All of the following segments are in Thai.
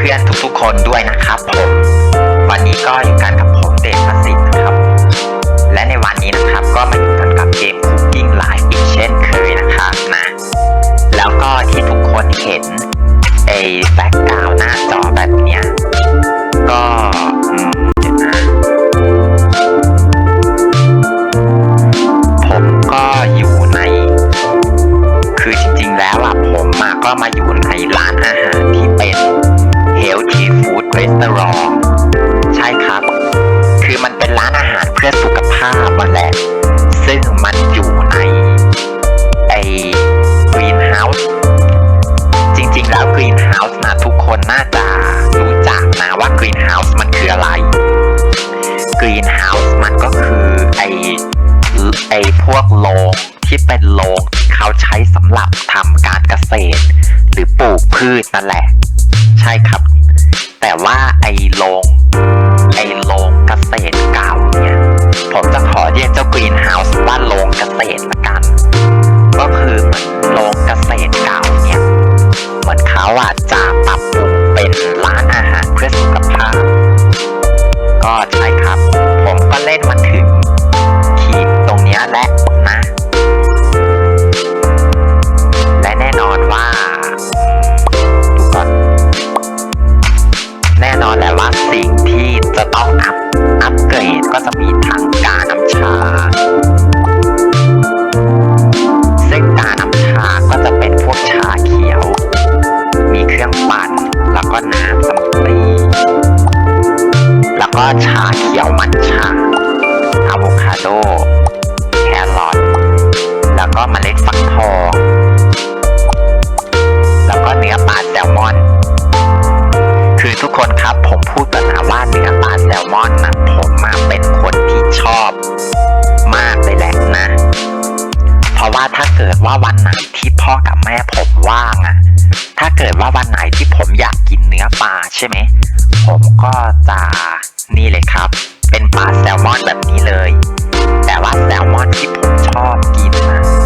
พื่อนๆทุกๆคนด้วยนะคะ นั่นแหละ ก็ชาเขียวมัทฉะอะโวคาโด แครอท แล้วก็มเมล็ดฟักทองแล้วก็เนื้อปลาแซลมอน คือทุกคนครับผมพูดปัญหาว่าเนื้อปลาแซลมอนนะผมมาเป็นคนที่ชอบมากเลยแหละนะ เพราะว่าถ้าเกิดว่าวันไหนที่พ่อกับแม่ผมว่างอะถ้าเกิดว่าวันไหนที่ผมอยากกินเนื้อปลาใช่ไหม ผมก็จะ นี่เลยครับ เป็นปลาแซลมอนแบบนี้เลย แต่ว่าแซลมอนที่ผมชอบกินนะ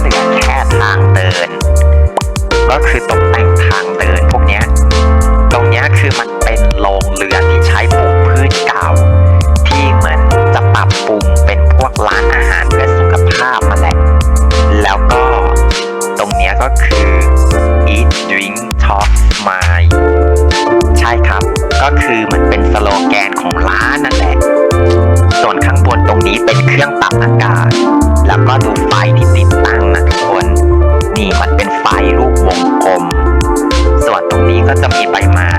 เหลือแค่ทางเดิน ก็คือตกแต่งทางเดินพวกนี้ตรงนี้คือมันเป็นโรงเรือนที่ใช้ปลูกพืชเก่า ที่มันจะปรับปรุงเป็นพวกร้านอาหารเพื่อสุขภาพมาแหละแล้วก็ตรงนี้ก็คือ eat drink talk smile ใช่ครับ ก็คือมันเป็นสโลแกนของร้านนั่นแหละส่วนข้างบนตรงนี้เป็นเครื่องปรับอากาศ แล้วก็ดูไฟที่ติดตั้งี้มันเป็นไฟรูปวงกลม ส่วนตรงนี้ก็จะมีใบไม้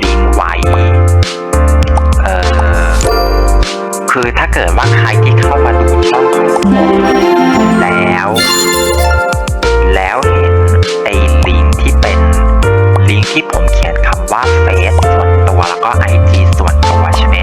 ลิงไว้เออคือถ้าเกิดว่าใครที่เข้ามาดูช่องของผมแล้ว แล้วเห็นไอ้ลิงที่เป็นลิงที่ผมเขียนคำว่าเฟซส่วนตัวแล้วก็ไอจีส่วนตัวใช่ไหม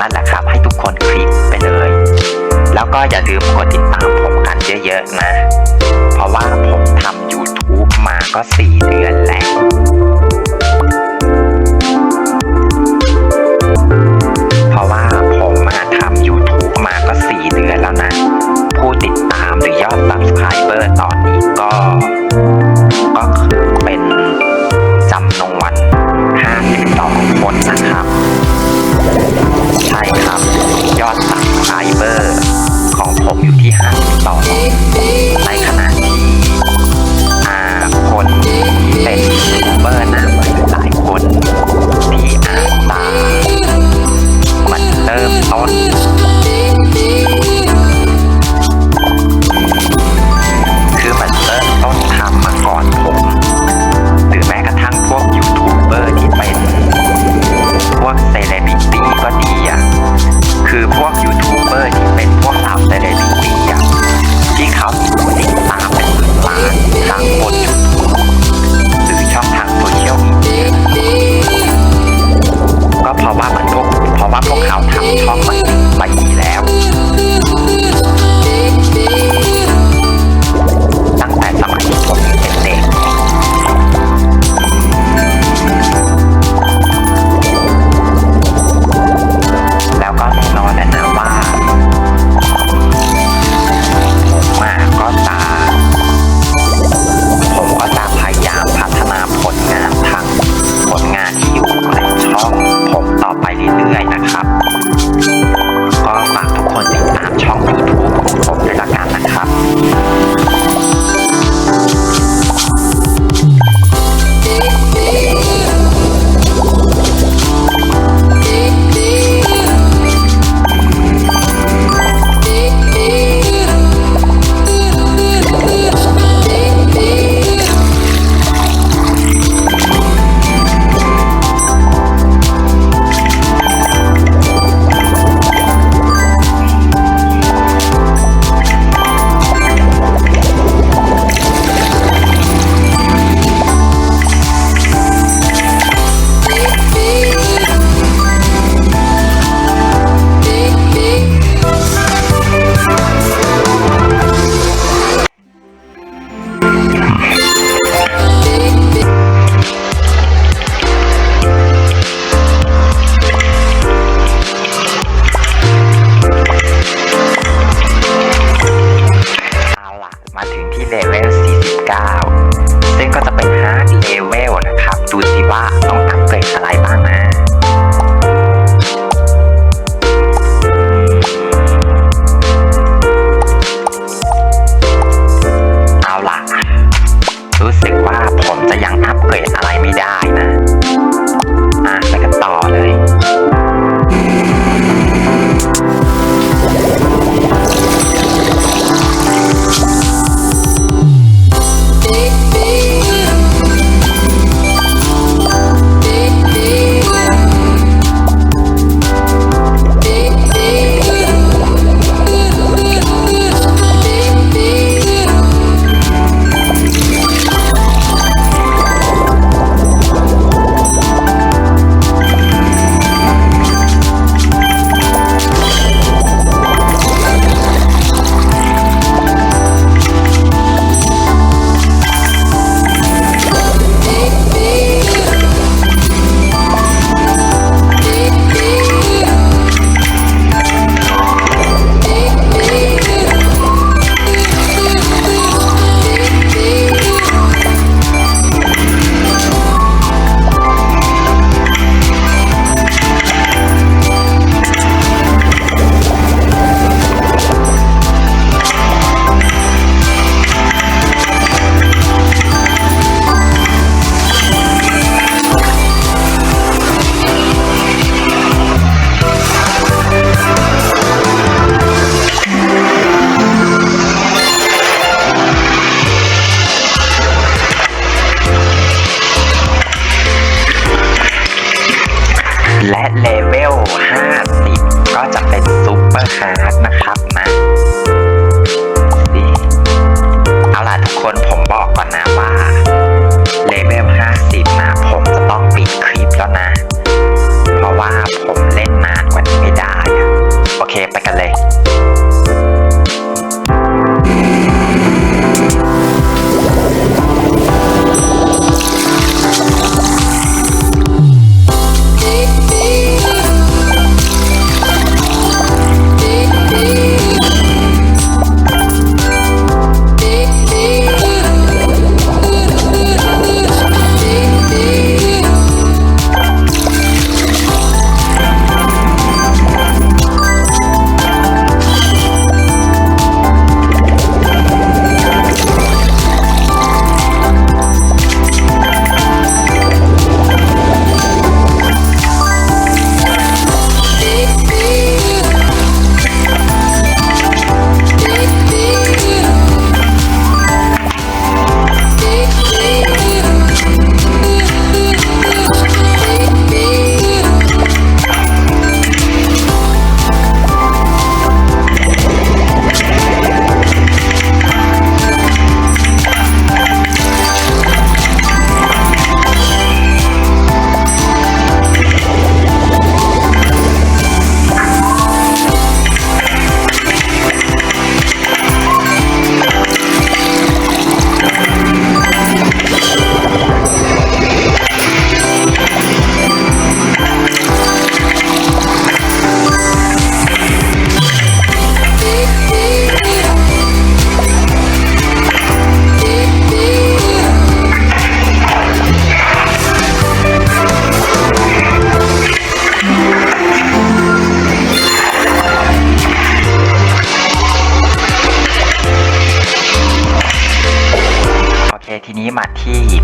นั่นแหละครับ ให้ทุกคนคลิกไปเลย แล้วก็อย่าลืมกดติดตามผมกันเยอะๆนะ เพราะว่าผมทำ YouTube มาก็ 4 เดือนแล้ว เลเวล 49 ซึ่งก็จะเป็น5ดเลเวลนะครับ ดูสิว่าต้องอัปเกรดอะไรบ้างนะ ที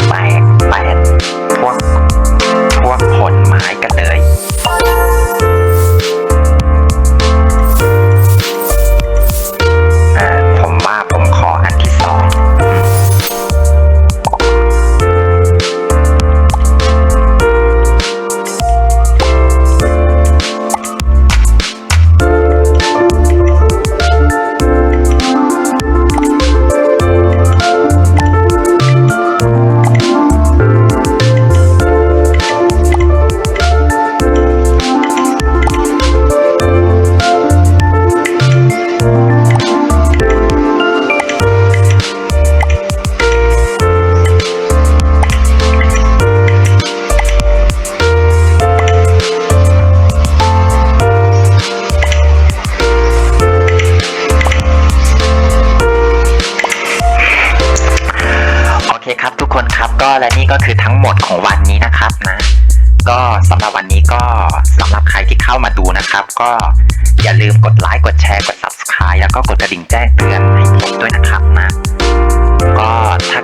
และนี่ก็คือทั้งหมดของวันนี้นะครับนะก็สำหรับวันนี้ก็สำหรับใครที่เข้ามาดูนะครับ ก็อย่าลืมกดไลค์กดแชร์กด subscribe แล้วก็กดกระดิ่งแจ้งเตือนให้ผมด้วยนะครับนะก็ถ้า